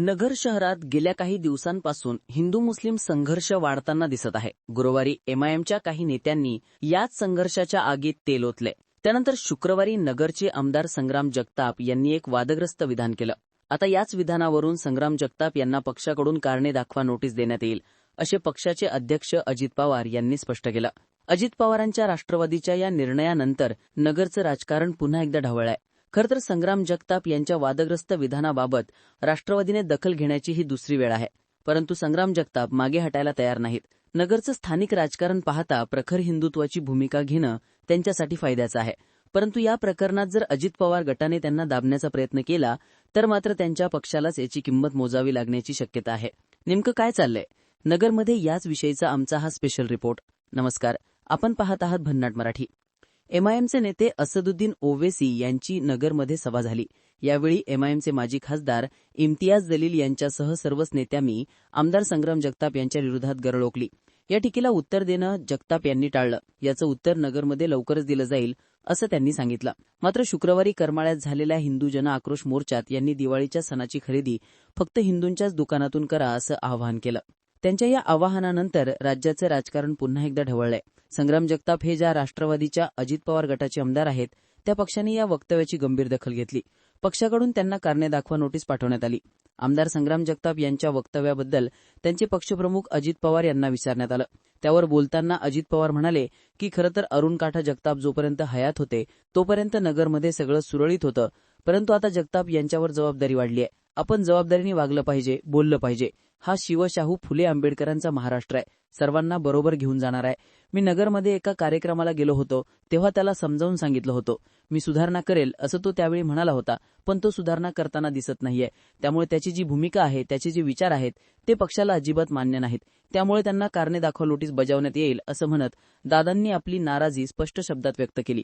नगर शहरात गेल्या काही दिवसांपासून हिंदू मुस्लिम संघर्ष वाढताना दिसत आहे. गुरुवारी एमआयएमच्या काही नेत्यांनी याच संघर्षाच्या आगीत तेल ओतले. त्यानंतर शुक्रवारी नगरचे आमदार संग्राम जगताप यांनी एक वादग्रस्त विधान केलं. आता याच विधानावरून संग्राम जगताप यांना पक्षाकडून कारणे दाखवा नोटीस देण्यात येईल असे पक्षाचे अध्यक्ष अजित पवार यांनी स्पष्ट केलं. अजित पवारांच्या राष्ट्रवादीच्या या निर्णयानंतर नगरचं राजकारण पुन्हा एकदा ढवळलंय. खरं तर संग्राम जगताप यांच्या वादग्रस्त विधानाबाबत राष्ट्रवादीने दखल घेण्याची ही दुसरी वेळ आहे. परंतु संग्राम जगताप मागे हटायला तयार नाहीत. नगरचं स्थानिक राजकारण पाहता प्रखर हिंदुत्वाची भूमिका घेणं त्यांच्यासाठी फायद्याचं आहे. परंतु या प्रकरणात जर अजित पवार गटाने त्यांना दाबण्याचा प्रयत्न केला तर मात्र त्यांच्या पक्षालाच याची किंमत मोजावी लागण्याची शक्यता आहे. नेमकं काय चाललंय? नगरमध्ये याच विषयीचा आमचा हा स्पेशल रिपोर्ट. नमस्कार. आपण पाहत आहात भन्नाट मराठी. एमआयएमचे नेते असदुद्दीन ओवेसी यांची नगरमध्ये सभा झाली. यावेळी एमआयएमचे माजी खासदार इम्तियाज दलील यांच्यासह सर्वच नेत्यांनी आमदार संग्राम जगताप यांच्या विरोधात गरळ ओकली या टीकेला उत्तर देणं जगताप यांनी टाळलं. याचं उत्तर नगरमध्ये लवकरच दिलं जाईल असं त्यांनी सांगितलं. मात्र शुक्रवारी करमाळ्यात झालेल्या हिंदू जन आक्रोश मोर्चात यांनी दिवाळीच्या सणाची खरेदी फक्त हिंदूंच्याच दुकानातून करा असं आवाहन केलं. त्यांच्या या आवाहनानंतर राज्याचं राजकारण पुन्हा एकदा ढवळलंय. संग्राम जगताप हे ज्या राष्ट्रवादीच्या अजित पवार गटाचे आमदार आहेत त्या पक्षाने या वक्तव्याची गंभीर दखल घेतली. पक्षाकडून त्यांना कारणे दाखवा नोटीस पाठवण्यात आली. आमदार संग्राम जगताप यांच्या वक्तव्याबद्दल त्यांचे पक्षप्रमुख अजित पवार यांना विचारण्यात आलं. त्यावर बोलताना अजित पवार म्हणाले की खरं तर अरुण काठा जगताप जोपर्यंत हयात होते तोपर्यंत नगरमध्ये सगळं सुरळीत होतं. परंतु आता जगताप यांच्यावर जबाबदारी वाढली आहे. आपण जबाबदारीने वागलं पाहिजे बोललं पाहिजे. हा शिवशाहू फुले आंबेडकरांचा महाराष्ट्र आहे. सर्वांना बरोबर घेऊन जाणार आहे. मी नगरमध्ये एका कार्यक्रमाला गेलो होतो तेव्हा त्याला समजावून सांगितलं होतं. मी सुधारणा करेल असं तो त्यावेळी म्हणाला होता पण तो सुधारणा करताना दिसत नाहीये. त्यामुळे त्याची जी भूमिका आहे त्याचे जे विचार आहेत ते पक्षाला अजिबात मान्य नाहीत. त्यामुळे त्यांना कारणे दाखवा नोटीस बजावण्यात येईल असं म्हणत दादांनी आपली नाराजी स्पष्ट शब्दात व्यक्त केली.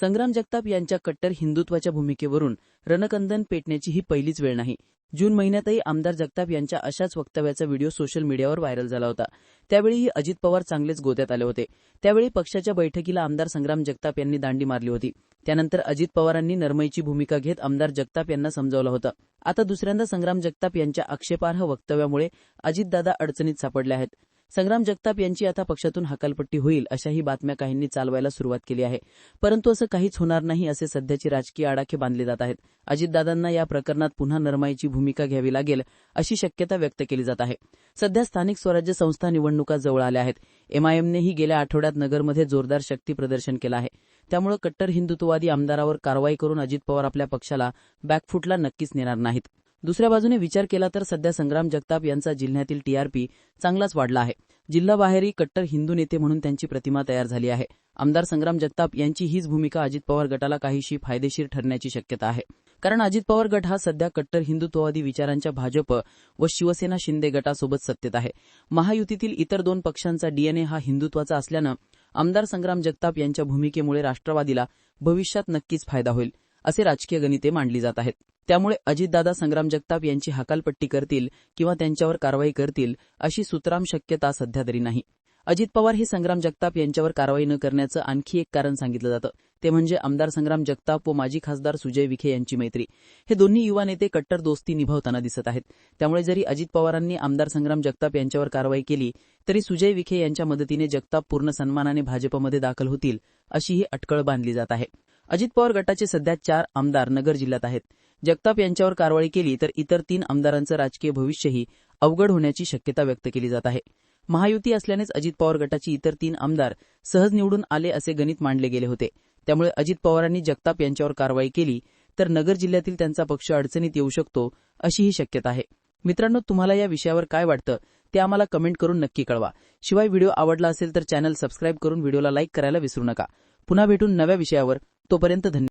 संग्राम जगताप यांच्या कट्टर हिंदुत्वाच्या भूमिकेवरून रणकंदन पेटण्याची ही पहिलीच वेळ नाही. जून महिन्यातही आमदार जगताप यांच्या अशाच वक्तव्याचा व्हिडिओ सोशल मीडियावर व्हायरल झाला होता. त्यावेळीही अजित पवार चांगलेच गोत्यात आले होते. त्यावेळी पक्षाच्या बैठकीला आमदार संग्राम जगताप यांनी दांडी मारली होती. त्यानंतर अजित पवारांनी नरमईची भूमिका घेत आमदार जगताप यांना समजावलं होतं. आता दुसऱ्यांदा संग्राम जगताप यांच्या आक्षेपार्ह वक्तव्यामुळे अजितदादा अडचणीत सापडले आहेत. संग्राम जगताप यांची आता पक्षातून हकालपट्टी होईल अशाही बातम्या काहींनी चालवायला सुरुवात केली आहे. परंतु असं काहीच होणार नाही असे सध्याचे राजकीय आडाखे बांधले जात आहेत. अजितदादांना या प्रकरणात पुन्हा नरमाईची भूमिका घ्यावी लागेल अशी शक्यता व्यक्त केली जात आहे. सध्या स्थानिक स्वराज्य संस्था निवडणुका जवळ आल्या आहेत. एमआयएमनेही गेल्या आठवड्यात नगरमध्ये जोरदार शक्ती प्रदर्शन केलं आहे. त्यामुळे कट्टर हिंदुत्ववादी आमदारावर कारवाई करून अजित पवार आपल्या पक्षाला बॅकफुटला नक्कीच नेणार नाहीत. दुसऱ्या बाजूने विचार केला तर सध्या संग्राम जगताप यांचा जिल्ह्यातील टीआरपी चांगलाच वाढला आहे. जिल्हाबाहेरही कट्टर हिंदू नेते म्हणून त्यांची प्रतिमा तयार झाली आहे. आमदार संग्राम जगताप यांची हीच भूमिका अजित पवार गटाला काहीशी फायदेशीर ठरण्याची शक्यता आहे. कारण अजित पवार गट हा सध्या कट्टर हिंदुत्ववादी विचारांच्या भाजप व शिवसेना शिंदे गटासोबत सत्तेत आहे. महायुतीतील इतर दोन पक्षांचा डीएनए हा हिंदुत्वाचा असल्यानं आमदार संग्राम जगताप यांच्या भूमिकेमुळे राष्ट्रवादीला भविष्यात नक्कीच फायदा होईल. असे राजकीय गणिते मांडली जात आहेत. त्यामुळे अजितदादा संग्राम जगताप यांची हकालपट्टी करतील किंवा त्यांच्यावर कारवाई करतील अशी सुतराम शक्यता सध्या तरी नाही. अजित पवार हे संग्राम जगताप यांच्यावर कारवाई न करण्याचं आणखी एक कारण सांगितलं जातं. ते म्हणजे आमदार संग्राम जगताप व माजी खासदार सुजय विखे यांची मैत्री. हे दोन्ही युवा नेते कट्टर दोस्ती निभावताना दिसत आहेत. त्यामुळे जरी अजित पवारांनी आमदार संग्राम जगताप यांच्यावर कारवाई केली तरी सुजय विखे यांच्या मदतीने जगताप पूर्ण सन्मानाने भाजपमध्ये दाखल होतील अशी ही अटकळ बांधली जात आहे. अजित पवार गटाचे सध्या चार आमदार नगर जिल्ह्यात आहेत. जगताप यांच्यावर कारवाई केली तर इतर तीन आमदारांचं राजकीय भविष्यही अवघड होण्याची शक्यता व्यक्त केली जात आहे. महायुती असल्यानेच अजित पवार गटाची इतर तीन आमदार सहज निवडून आले असे गणित मांडले गेले होते. त्यामुळे अजित पवारांनी जगताप यांच्यावर कारवाई केली तर नगर जिल्ह्यातील त्यांचा पक्ष अडचणीत येऊ शकतो अशीही शक्यता आहे. मित्रांनो तुम्हाला या विषयावर काय वाटतं ते आम्हाला कमेंट करून नक्की कळवा. शिवाय व्हिडिओ आवडला असेल तर चॅनल सबस्क्राईब करून व्हिडिओला लाईक करायला विसरू नका. पुन्हा भेटून नव्या विषयावर तोपर्यंत धन्यवाद